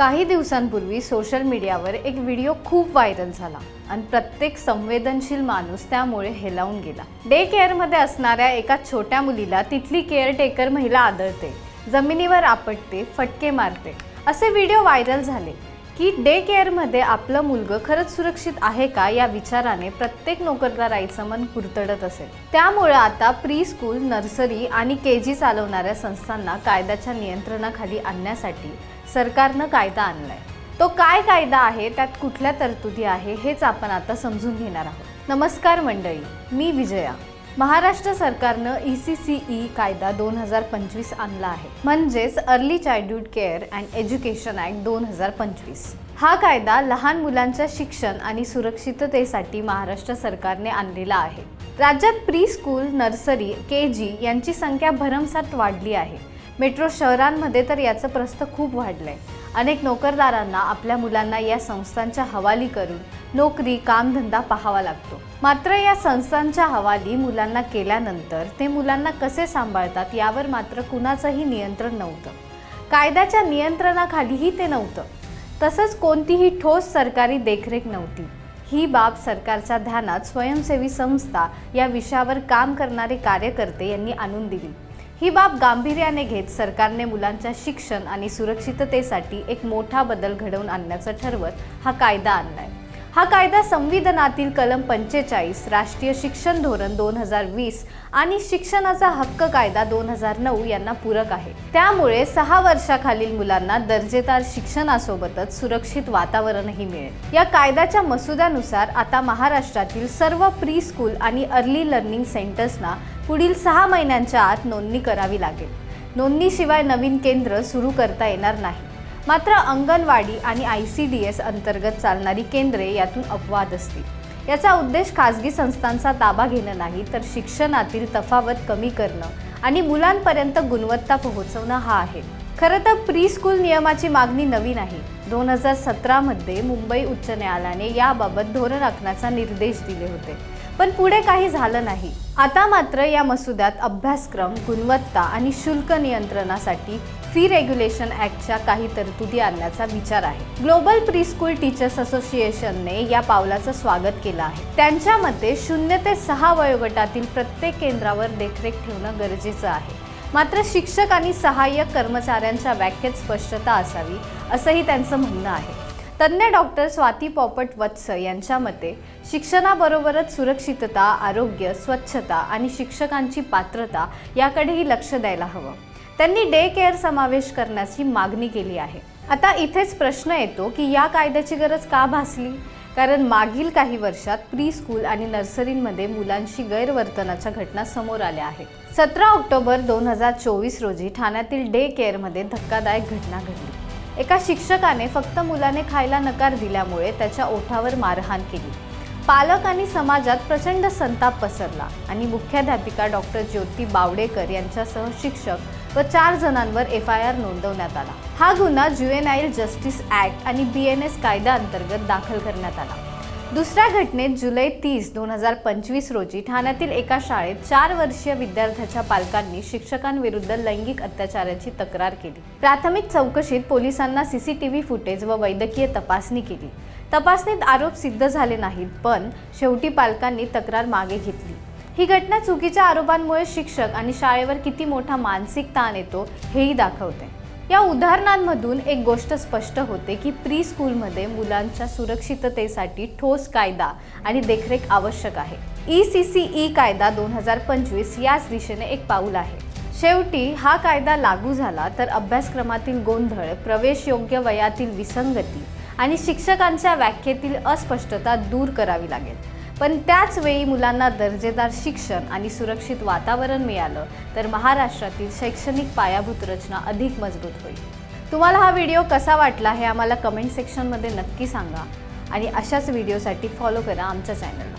काही दिवसांपूर्वी सोशल मीडियावर एक व्हिडिओ खूप व्हायरल झाला आणि प्रत्येक संवेदनशील माणूस त्यामुळे हेलावून गेला. डे केअरमध्ये असणाऱ्या एका छोट्या मुलीला तिथली केअरटेकर महिला आदळते. जमिनीवर आपटते फटके मारते. असे व्हिडिओ व्हायरल झाले. की डे केअरमध्ये आपलं मुलगं खरंच सुरक्षित आहे का या विचाराने प्रत्येक नोकरदार आईचं मन कुरतडत असेल. त्यामुळे आता प्री स्कूल नर्सरी आणि के जी चालवणाऱ्या संस्थांना कायद्याच्या नियंत्रणाखाली आणण्यासाठी सरकारनं कायदा आणलाय. तो काय कायदा आहे त्यात कुठल्या तरतुदी आहे हेच आपण आता समजून घेणार आहोत. नमस्कार मंडळी मी विजया. महाराष्ट्र सरकारनं ई सी सी ई कायदा दोन हजार पंचवीस आणला आहे. म्हणजेच early childhood care and education act दोन हजार पंचवीस. हा कायदा लहान मुलांच्या शिक्षण आणि सुरक्षिततेसाठी महाराष्ट्र सरकारने आणलेला आहे. राज्यात pre school nursery K G यांची संख्या भरमसाठ वाढली आहे. मेट्रो शहरांमध्ये तर याचं प्रस्थ खूप वाढलं आहे अनेक नोकरदारांना आपल्या मुलांना या संस्थांच्या हवाली करून नोकरी कामधंदा पाहावा लागतो. मात्र या संस्थांच्या हवाली मुलांना केल्यानंतर ते मुलांना कसे सांभाळतात यावर मात्र कुणाचंही नियंत्रण नव्हतं. कायद्याच्या नियंत्रणाखालीही ते नव्हतं. तसंच कोणतीही ठोस सरकारी देखरेख नव्हती. ही बाब सरकारच्या ध्यानात स्वयंसेवी संस्था या विषयावर काम करणारे कार्यकर्ते यांनी आणून दिली. ही बाब गांभीर्याने घेत सरकारने मुलांच्या शिक्षण आणि सुरक्षिततेसाठी एक मोठा बदल घडवून आणण्याचं ठरवत हा कायदा आणलाय. हा कायदा संविधानातील कलम पंचेचाळीस राष्ट्रीय शिक्षण धोरण दोन हजार वीस आणि शिक्षणाचा हक्क कायदा दोन हजार नऊ यांना पूरक आहे. त्यामुळे सहा वर्षाखालील मुलांना दर्जेदार शिक्षणासोबतच सुरक्षित वातावरणही मिळेल. या कायद्याच्या मसुद्यानुसार आता महाराष्ट्रातील सर्व प्री स्कूल आणि अर्ली लर्निंग सेंटर्सना पुढील सहा महिन्यांच्या आत नोंदणी करावी लागेल. नोंदणीशिवाय नवीन केंद्र सुरू करता येणार नाही. मात्र अंगणवाडी आणि आय सी डी एस अंतर्गत चालणारी केंद्रे यातून अपवाद असतील. याचा उद्देश खाजगी संस्थांचा ताबा घेणं नाही तर शिक्षणातील तफावत कमी करणं आणि मुलांपर्यंत गुणवत्ता पोहोचवणं हा आहे. खरं तर प्री स्कूल नियमाची मागणी नवीन आहे. दोन हजार सतरामध्ये मुंबई उच्च न्यायालयाने याबाबत धोरण आखण्याचा निर्देश दिले होते. पण पुढे काही झालं नाही. आता मात्र या मसुद्यात अभ्यासक्रम गुणवत्ता आणि शुल्क नियंत्रणासाठी फी रेग्युलेशन ॲक्टच्या काही तरतुदी आणण्याचा विचार आहे. ग्लोबल प्री स्कूल टीचर्स असोसिएशनने या पावलाचं स्वागत केलं आहे. त्यांच्या मते शून्य ते सहा वयोगटातील प्रत्येक केंद्रावर देखरेख ठेवणं गरजेचं आहे. मात्र शिक्षक आणि सहाय्यक कर्मचाऱ्यांच्या व्याख्येत स्पष्टता असावी असंही त्यांचं म्हणणं आहे. तज्ज्ञ डॉक्टर स्वाती पॉपट वत्स यांच्या मते शिक्षणाबरोबरच सुरक्षितता आरोग्य स्वच्छता आणि शिक्षकांची पात्रता याकडेही लक्ष द्यायला हवं. त्यांनी डे केअर समावेश करण्याची मागणी केली आहे. आता इथेच प्रश्न येतो की या कायद्याची गरज का भासली? कारण मागील काही वर्षात प्री स्कूल आणि नर्सरींमध्ये मुलांशी गैरवर्तनाच्या घटना समोर आल्या आहेत. सतरा ऑक्टोबर दोन हजार चोवीस रोजी ठाण्यातील डे केअरमध्ये धक्कादायक घटना घडली. एका शिक्षकाने फक्त मुलाने खायला नकार दिल्यामुळे त्याच्या ओठावर मारहाण केली. पालक आणि समाजात प्रचंड संताप पसरला आणि मुख्याध्यापिका डॉक्टर ज्योती बावडेकर यांच्यासह शिक्षक व चार जणांवर एफ आय आर नोंदवण्यात आला. हा गुन्हा ज्युएनाईल जस्टिस ॲक्ट आणि बी एन एस कायद्याअंतर्गत दाखल करण्यात आला. दुसऱ्या घटनेत जुलै तीस दोन हजार पंचवीस रोजी ठाण्यातील एका शाळेत चार वर्षीय विद्यार्थ्याच्या पालकांनी शिक्षकांविरुद्ध लैंगिक अत्याचाराची तक्रार केली. प्राथमिक चौकशीत पोलिसांना सीसीटीव्ही फुटेज व वैद्यकीय तपासणी केली. तपासणीत आरोप सिद्ध झाले नाहीत पण शेवटी पालकांनी तक्रार मागे घेतली. ही घटना चुकीच्या आरोपांमुळे शिक्षक आणि शाळेवर किती मोठा मानसिक ताण येतो हेही दाखवते. या उदाहरणांमधून एक गोष्ट स्पष्ट होते की प्री स्कूलमध्ये मुलांच्या सुरक्षिततेसाठी ठोस कायदा आणि देखरेख आवश्यक आहे. ई सी सी ई कायदा दोन हजार पंचवीस याच दिशेने एक पाऊल आहे. शेवटी हा कायदा लागू झाला तर अभ्यासक्रमातील गोंधळ प्रवेश योग्य वयातील विसंगती आणि शिक्षकांच्या व्याख्येतील अस्पष्टता दूर करावी लागेल. पण त्याच वेळी मुलांना दर्जेदार शिक्षण आणि सुरक्षित वातावरण मिळालं तर महाराष्ट्रातील शैक्षणिक पायाभूत रचना अधिक मजबूत होईल. तुम्हाला हा व्हिडिओ कसा वाटला हे आम्हाला कमेंट सेक्शनमध्ये नक्की सांगा आणि अशाच व्हिडिओसाठी फॉलो करा आमच्या चॅनलला.